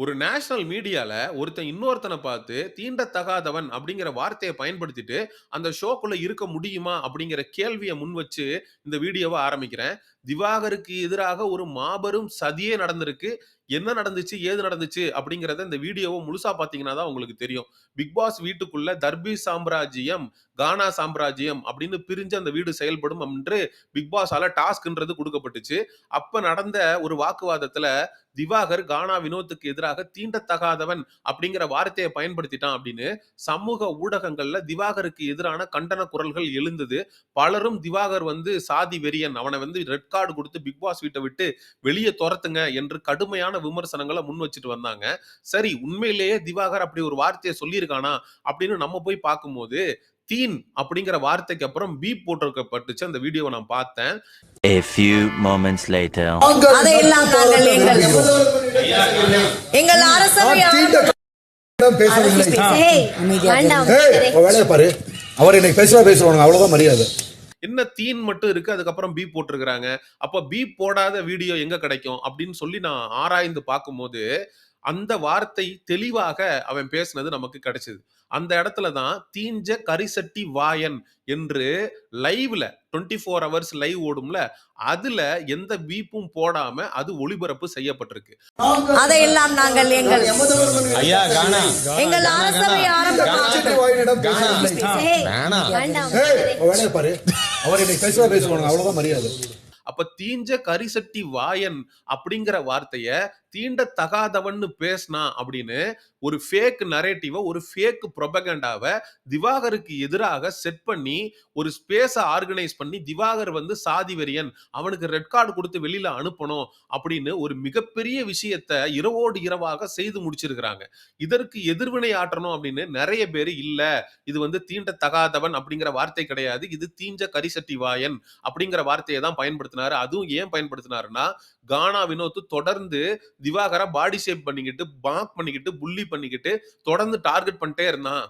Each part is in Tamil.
ஒரு நேஷனல் மீடியால ஒருத்தன் இன்னொருத்தனை பார்த்து தீண்டத்தகாதவன் அப்படிங்கிற வார்த்தையை பயன்படுத்திட்டு, அந்த ஷோக்குள்ள இருக்க முடியுமா? அப்படிங்கிற கேள்வியை முன் வச்சு இந்த வீடியோவை ஆரம்பிக்கிறேன். திவாகருக்கு எதிராக ஒரு மாபெரும் சதியே நடந்திருக்கு. என்ன நடந்துச்சு? ஏது நடந்துச்சு? அப்படிங்கிறத இந்த வீடியோவை முழுசா பார்த்தீங்கன்னா தான் உங்களுக்கு தெரியும். பிக் பாஸ் வீட்டுக்குள்ள தர்பி சாம்ராஜ்யம், கானா சாம்ராஜ்யம் அப்படின்னு பிரிஞ்சு அந்த வீடு செயல்படும் என்று பிக் பாஸால டாஸ்க்ன்றது கொடுக்கப்பட்டுச்சு அப்ப நடந்த ஒரு வாக்குவாதத்துல திவாகர் கானா வினோத்துக்கு எதிராக தீண்டத்தகாதவன் அப்படிங்கிற வார்த்தையை பயன்படுத்திட்டான் அப்படின்னு சமூக ஊடகங்கள்ல திவாகருக்கு எதிரான கண்டன குரல்கள் எழுந்தது. பலரும் திவாகர் வந்து சாதி வெறியன். அவனை வந்து ரெட் கார்டு குடுத்து பிக் பாஸ் வீட்ட விட்டு வெளிய தொரத்துங்க என்று கடுமையான விமர்சனங்கள முன் வச்சுட்டு வந்தாங்க. சரி உண்மையிலேயே திவாகர் அப்படி ஒரு வார்த்தைய சொல்லியிருக்கானா? அப்படின்னு நம்ம போய் பார்க்கும்போது, தீன் அப்படிங்கிற வார்த்தைக்கு அப்புறம் பீப் போட்டிருக்கப்பட்டுச்சு. அந்த வீடியோவ நான் பார்த்தேன். A few moments later. அதையெல்லாம் நாங்கள் எங்கள் எங்கள் அரசவை பேசவில்லை ஏய், வேண்டாம் ஏய், உன் வேலையை பாரு அவர் இன்னைக்கு பேசுவா பேசுவாங்க அவ்வளவுதான் மரியாதை என்ன தீன் மட்டும் இருக்கு. அதுக்கப்புறம் பீப் போட்டிருக்கிறாங்க. அப்ப பீப் போடாத வீடியோ எங்க கிடைக்கும்? அப்படின்னு சொல்லி நான் ஆராய்ந்து பார்க்கும்போது, அந்த வார்த்தை தெளிவாக அவன் பேசினது நமக்கு கிடைச்சது. அந்த இடத்துல தான் தீஞ்ச கரிசட்டி வாயன் என்று லைவ்ல 24 ஹவர்ஸ் லைவ் ஓடும்ல, அதுல எந்த பீப்பும் போடாம அது ஒளிபரப்பு செய்யப்பட்டிருக்கு. அதையெல்லாம் நாங்கள் எங்கள் ஐயா கானா எங்கள் அரசவை ஆரம்பித்து அவர் என்னை பேசுவா பேசுவாங்க அவ்வளவுதான் மரியாதை. அப்ப தீஞ்ச கரிசட்டி வாயன் அப்படிங்கிற வார்த்தைய தீண்டத்தகாதவன்னு பேசினா அப்படின்னு ஒரு ஃபேக் நரேட்டிவை ஒரு ஃபேக் ப்ரொபகண்டாவ திவாகருக்கு எதிராக செட் பண்ணி ஒரு ஸ்பேஸை ஆர்கனைஸ் பண்ணி திவாகர் வந்து சாதி வெறியன் அவனுக்கு ரெட் கார்டு கொடுத்து வெளியில அனுப்பணும் அப்படின்னு ஒரு மிகப்பெரிய விஷயத்த இரவோடு இரவாக செய்து முடிச்சிருக்கிறாங்க. இதற்கு எதிர்வினை ஆற்றணும் அப்படின்னு நிறைய பேர் இல்ல இது வந்து தீண்டத்தகாதவன் அப்படிங்கிற வார்த்தை கிடையாது இது தீஞ்ச கரிசட்டி வாயன் அப்படிங்கிற வார்த்தையை தான் பயன்படுத்தினாரு. அதுவும் ஏன் பயன்படுத்தினாருன்னா கானா வினோத் தொடர்ந்து திவாகரை பாடி ஷேப் பண்ணிக்கிட்டு பாக் பண்ணிக்கிட்டு புள்ளி பண்ணிக்கிட்டு தொடர்ந்து டார்கெட் பண்ணிட்டே இருந்தான்.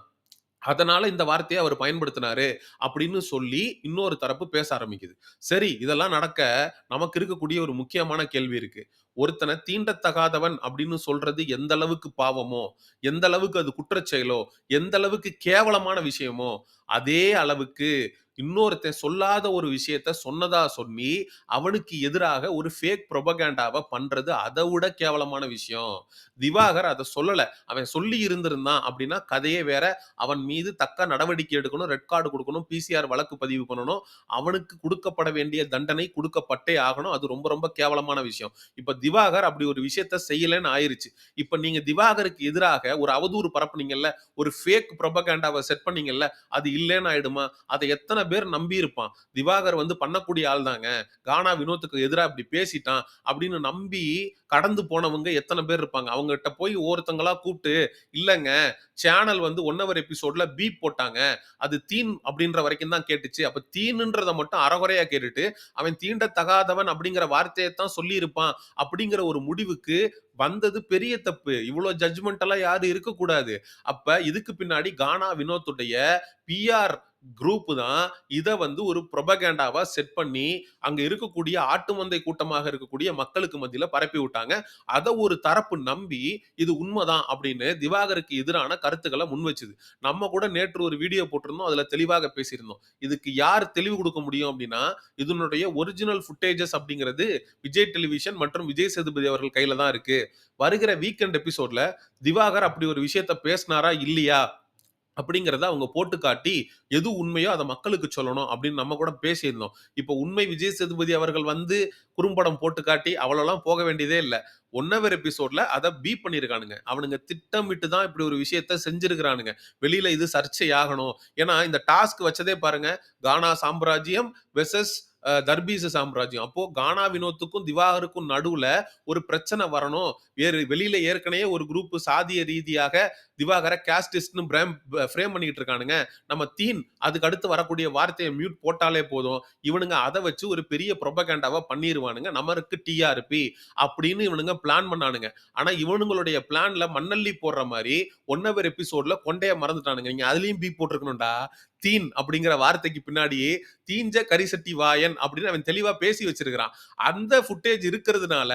அதனால இந்த வார்த்தையை அவர் பயன்படுத்தினாரு அப்படின்னு சொல்லி இன்னொரு தரப்பு பேச ஆரம்பிக்குது. சரி இதெல்லாம் நடக்க நமக்கு இருக்கக்கூடிய ஒரு முக்கியமான கேள்வி இருக்கு. ஒருத்தனை தீண்டத்தகாதவன் அப்படின்னு சொல்றது எந்த அளவுக்கு பாவமோ எந்த அளவுக்கு அது குற்றச்செயலோ எந்த அளவுக்கு கேவலமான விஷயமோ அதே அளவுக்கு இன்னொருத்தன் சொல்லாத ஒரு விஷயத்த சொன்னதா சொல்லி அவனுக்கு எதிராக ஒரு ஃபேக் ப்ரொபகேண்டாவை பண்றது அதை விட கேவலமான விஷயம். திவாகர் அதை சொல்லலை. அவன் சொல்லி இருந்திருந்தான் அப்படின்னா கதையே வேற. அவன் மீது தக்க நடவடிக்கை எடுக்கணும் ரெட் கார்டு கொடுக்கணும் பிசிஆர் வழக்கு பதிவு பண்ணணும். அவனுக்கு கொடுக்கப்பட வேண்டிய தண்டனை கொடுக்கப்பட்டே ஆகணும். அது ரொம்ப ரொம்ப கேவலமான விஷயம். இப்ப திவாகர் அப்படி ஒரு விஷயத்த செய்யலன்னு ஆயிருச்சு. இப்ப நீங்க திவாகருக்கு எதிராக ஒரு அவதூறு பரப்புனீங்கல்ல ஒரு ஃபேக் ப்ரொபகேண்டாவை செட் பண்ணீங்கல்ல அது இல்லைன்னு ஆயிடுமா? அதை எத்தனை பேர் நம்பி இருப்பான்? திவாகர் வந்து பண்ணக்கூடிய ஆள் தாங்க. கானா வினோத்துக்கு எதிராக இப்படி பேசிட்டான் அப்படின்னு நம்பி கடந்து போனவங்க எத்தனை பேர் இருப்பாங்க? அவங்ககிட்ட போய் ஒருத்தங்களா கூப்பிட்டு இல்லைங்க சேனல் வந்து ஒன்னவர் எபிசோட்ல பீப் போட்டாங்க. அது தீன் அப்படின்ற வரைக்கும் தான் கேட்டுச்சு. அப்ப தீனுன்றத மட்டும் அறகுறையா கேட்டுட்டு அவன் தீண்ட தகாதவன் அப்படிங்கிற வார்த்தையை தான் சொல்லி இருப்பான் அப்படிங்கிற ஒரு முடிவுக்கு வந்தது பெரிய தப்பு. இவ்வளவு ஜட்ஜ்மெண்ட் எல்லாம் யாரும் இருக்கக்கூடாது. அப்ப இதுக்கு பின்னாடி கானா வினோத்துடைய பிஆர் குரூப் தான் இதை வந்து ஒரு ப்ரொபகேண்டாவா செட் பண்ணி அங்க இருக்கக்கூடிய ஆட்டு மந்தை கூட்டமாக இருக்கக்கூடிய மக்களுக்கு மத்தியில பரப்பி விட்டாங்க. அதை ஒரு தரப்பு நம்பி இது உண்மைதான் அப்படின்னு திவாகருக்கு எதிரான கருத்துக்களை முன் வச்சுது. நம்ம கூட நேற்று ஒரு வீடியோ போட்டிருந்தோம் அதுல தெளிவாக பேசியிருந்தோம். இதுக்கு யார் தெளிவு கொடுக்க முடியும் அப்படின்னா இதனுடைய ஒரிஜினல் ஃபுட்டேஜஸ் அப்படிங்கிறது விஜய் டெலிவிஷன் மற்றும் விஜய் சேதுபதி அவர்கள் கையில தான் இருக்கு. வருகிற வீக்கெண்ட் எபிசோட்ல திவாகர் அப்படி ஒரு விஷயத்த பேசினாரா இல்லையா? அப்படிங்கிறத அவங்க போட்டு காட்டி எது உண்மையோ அதை மக்களுக்கு சொல்லணும் அப்படின்னு நம்ம கூட பேசியிருந்தோம். இப்போ உண்மை விஜய் சேதுபதி அவர்கள் வந்து குறும்படம் போட்டு காட்டி அவ்வளோலாம் போக வேண்டியதே இல்லை. ஒன்னவர் எபிசோட்ல அதை பீப் பண்ணியிருக்கானுங்க அவனுங்க திட்டமிட்டு தான் இப்படி ஒரு விஷயத்த செஞ்சிருக்கிறானுங்க. வெளியில இது சர்ச்சை ஆகணும் ஏன்னா இந்த டாஸ்க் வச்சதே பாருங்க. கானா சாம்ராஜ்யம் வெசஸ் தர்பீச சாம்ராஜ்யம். அப்போ கானா வினோத்துக்கும் திவாகருக்கும் நடுவுல ஒரு பிரச்சனை வரணும். வேறு வெளியில ஏற்கனவே ஒரு குரூப் சாதிய ரீதியாக திவாகரை கேஸ்டிஸ்ட்னு பிரேம் ஃப்ரேம் பண்ணிக்கிட்டு இருக்கானுங்க. நம்ம தீன் அதுக்கு அடுத்து வரக்கூடிய வார்த்தையை மியூட் போட்டாலே போதும். இவனுங்க அதை வச்சு ஒரு பெரிய ப்ரொபகேண்டாவா பண்ணிடுவானுங்க நமக்கு டிஆர்பி அப்படின்னு இவனுங்க பிளான் பண்ணானுங்க. ஆனா இவனுங்களுடைய பிளான்ல மண்ணள்ளி போடுற மாதிரி ஒன்னவர் எபிசோட்ல கொண்டைய மறந்துட்டானுங்க. நீங்க அதுலயும் பி போட்டிருக்கணும்டா. தீன் அப்படிங்கிற வார்த்தைக்கு பின்னாடியே தீஞ்ச கரிசட்டி வாயன் அப்படின்னு அவன் தெளிவா பேசி வச்சிருக்கிறான். அந்த ஃபுட்டேஜ் இருக்கிறதுனால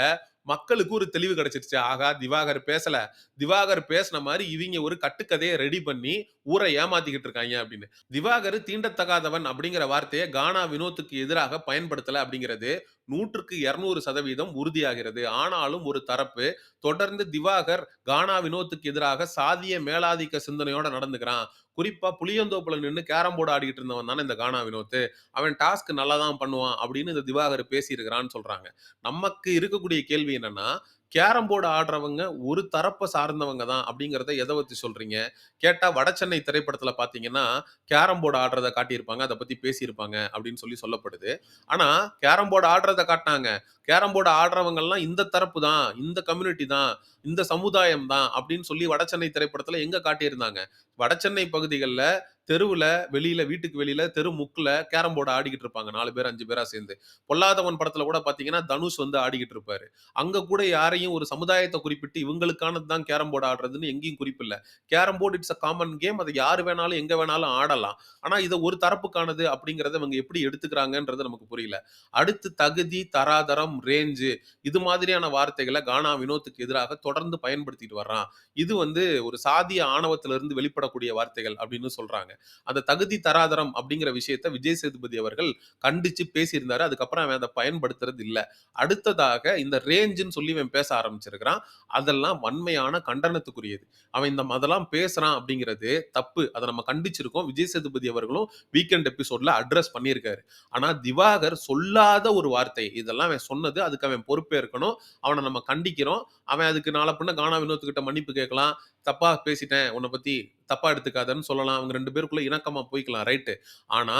மக்களுக்கு ஒரு தெளிவு கிடைச்சிருச்சு. ஆகா திவாகர் பேசல. திவாகர் பேசின மாதிரி இவங்க ஒரு கட்டுக்கதையை ரெடி பண்ணி ஊரை ஏமாத்திக்கிட்டு இருக்காங்க அப்படின்னு. திவாகர் தீண்டத்தகாதவன் அப்படிங்கிற வார்த்தையை கானா வினோத்துக்கு எதிராக பயன்படுத்தல அப்படிங்கிறது நூற்றுக்கு இருநூறு சதவீதம் உறுதியாகிறது. ஆனாலும் ஒரு தரப்பு தொடர்ந்து திவாகர் கானா வினோத்துக்கு எதிராக சாதிய மேலாதிக்க சிந்தனையோட நடந்துக்கிறான். குறிப்பா புளியந்தோப்புல நின்று கேரம் போர்டு ஆடிக்கிட்டு இருந்தவன் தானே இந்த கானா வினோத் அவன் டாஸ்க் நல்லா தான் பண்ணுவான் அப்படின்னு இந்த திவாகர் பேசியிருக்கிறான்னு சொல்றாங்க. நமக்கு இருக்கக்கூடிய கேள்வி என்னன்னா கேரம் போர்டு ஆடுறவங்க ஒரு தரப்பை சார்ந்தவங்க தான் அப்படிங்கிறத எதை வச்சு சொல்றீங்க? கேட்டா வடசென்னை திரைப்படத்துல பாத்தீங்கன்னா கேரம் போர்டு ஆடுறத காட்டியிருப்பாங்க அதை பத்தி பேசியிருப்பாங்க அப்படின்னு சொல்லி சொல்லப்படுது. ஆனா கேரம் போர்டு ஆடுறத காட்டினாங்க. கேரம் போர்டு ஆடுறவங்கெல்லாம் இந்த தரப்பு தான் இந்த கம்யூனிட்டி தான் இந்த சமுதாயம் தான் அப்படின்னு சொல்லி வடசென்னை திரைப்படத்துல எங்க காட்டியிருந்தாங்க? வட சென்னை பகுதிகளில் தெருவுல வெளியில வீட்டுக்கு வெளியில தெரு முக்குல கேரம் போர்டு ஆடிக்கிட்டு இருப்பாங்க. நாலு பேர் அஞ்சு பேரா சேர்ந்து. பொல்லாதவன் படத்துல கூட பாத்தீங்கன்னா தனுஷ் வந்து ஆடிக்கிட்டு இருப்பாரு. அங்க கூட யாரையும் ஒரு சமுதாயத்தை குறிப்பிட்டு இவங்களுக்கானது தான் கேரம் போர்டு ஆடுறதுன்னு எங்கேயும் குறிப்பில்ல. Carrom board it's a common game. அதை யார் வேணாலும் எங்க வேணாலும் ஆடலாம். ஆனா இதை ஒரு தரப்புக்கானது அப்படிங்கறத இவங்க எப்படி எடுத்துக்கிறாங்கன்றது நமக்கு புரியல. அடுத்து தகுதி தராதரம் ரேஞ்சு இது மாதிரியான வார்த்தைகளை கானா வினோத்துக்கு எதிராக தொடர்ந்து பயன்படுத்திட்டு வர்றான். இது வந்து ஒரு சாதிய ஆணவத்திலிருந்து வெளிப்படக்கூடிய வார்த்தைகள் அப்படின்னு சொல்றாங்க. அந்த தகுதி தராதரம் அப்படிங்கிற விஷயத்த விஜய் சேதுபதி அவர்கள் கண்டிச்சு பேசியிருந்தாரு. அதுக்கப்புறம் அவன் அதை பயன்படுத்துறது இல்ல. அடுத்ததாக இந்த ரேஞ்சுன்னு சொல்லி அவன் பேச ஆரம்பிச்சிருக்கிறான். அதெல்லாம் வன்மையான கண்டனத்துக்குரியது. அவன் இந்த அதெல்லாம் பேசுறான் அப்படிங்கிறது தப்பு. அதை நம்ம கண்டிச்சிருக்கோம். விஜய் சேதுபதி அவர்களும் வீக்கெண்ட் எபிசோட்ல அட்ரஸ் பண்ணியிருக்காரு. ஆனா திவாகர் சொல்லாத ஒரு வார்த்தை. இதெல்லாம் அவன் சொன்னது. அதுக்கு அவன் பொறுப்பே இருக்கணும் அவனை நம்ம கண்டிக்கிறோம். அவன் அதுக்கு நாளை பின்ன கானா வினோத்துக்கிட்ட மன்னிப்பு கேட்கலாம். தப்பா பேசிட்டேன் உன்னை பத்தி தப்பா எடுத்துக்காதன்னு சொல்லலாம். அவங்க ரெண்டு பேருக்குள்ள இணக்கமா போய்க்கலாம் ரைட்டு ஆனா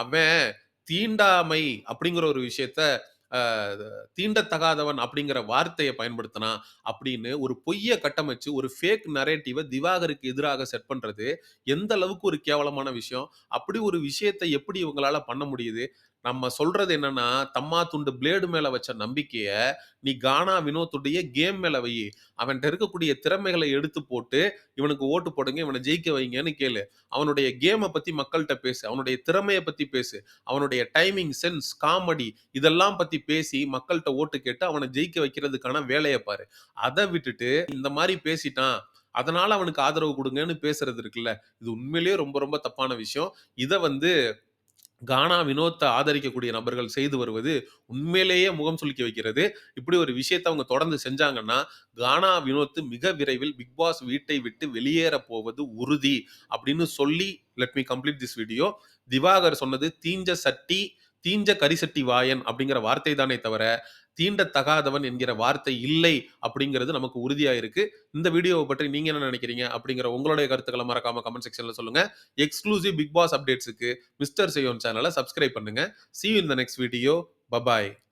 அவன் தீண்டாமை அப்படிங்கிற ஒரு விஷயத்த தீண்டத்தகாதவன் அப்படிங்கிற வார்த்தையை பயன்படுத்தினா அப்படின்னு ஒரு பொய்யை கட்டமைச்சு ஒரு ஃபேக் நரேட்டிவை திவாகருக்கு எதிராக செட் பண்றது எந்த அளவுக்கு ஒரு கேவலமான விஷயம்? அப்படி ஒரு விஷயத்தை எப்படி இவங்களால பண்ண முடியுது? நம்ம சொல்றது என்னன்னா தம்மா துண்டு பிளேடு மேல வச்ச நம்பிக்கைய நீ கானா வினோத்துடைய கேம் மேல வை அவன்கிட்ட இருக்கக்கூடிய திறமைகளை எடுத்து போட்டு இவனுக்கு ஓட்டு போடுங்க இவனை ஜெயிக்க வைங்கன்னு கேளு. அவனுடைய கேமை பத்தி மக்கள்கிட்ட பேசு. அவனுடைய திறமையை பத்தி பேசு. அவனுடைய டைமிங் சென்ஸ் காமெடி இதெல்லாம் பத்தி பேசி மக்கள்கிட்ட ஓட்டு கேட்டு அவனை ஜெயிக்க வைக்கிறதுக்கான வேலையை பாரு. அதை விட்டுட்டு இந்த மாதிரி பேசிட்டான். அதனால அவனுக்கு ஆதரவு கொடுங்கன்னு பேசுறது இருக்குல்ல. இது உண்மையிலேயே ரொம்ப ரொம்ப தப்பான விஷயம். இதை வந்து கானா வினோத்தை ஆதரிக்கக்கூடிய நபர்கள் செய்து வருவது உண்மையிலேயே முகம் சுலுக்கி வைக்கிறது. இப்படி ஒரு விஷயத்தை அவங்க தொடர்ந்து செஞ்சாங்கன்னா கானா வினோத் மிக விரைவில் பிக் பாஸ் வீட்டை விட்டு வெளியேற போவது உறுதி அப்படின்னு சொல்லி let me complete this video Diwakar சொன்னது தீஞ்ச சட்டி தீஞ்ச கரிசட்டி வாயன் அப்படிங்கிற வார்த்தை தானே தவிர தீண்டத்தகாதவன் என்கிற வார்த்தை இல்லை அப்படிங்கிறது நமக்கு உறுதியாக இருக்கு. இந்த வீடியோவை பற்றி நீங்க என்ன நினைக்கிறீங்க அப்படிங்கிற உங்களுடைய கருத்துக்களை மறக்காம கமெண்ட் செக்ஷன்ல சொல்லுங்க. எக்ஸ்க்ளூசிவ் பிக் பாஸ் அப்டேட்ஸுக்கு மிஸ்டர் செய்யோன் சேனலை சப்ஸ்கிரைப் பண்ணுங்க. See in the next video bye bye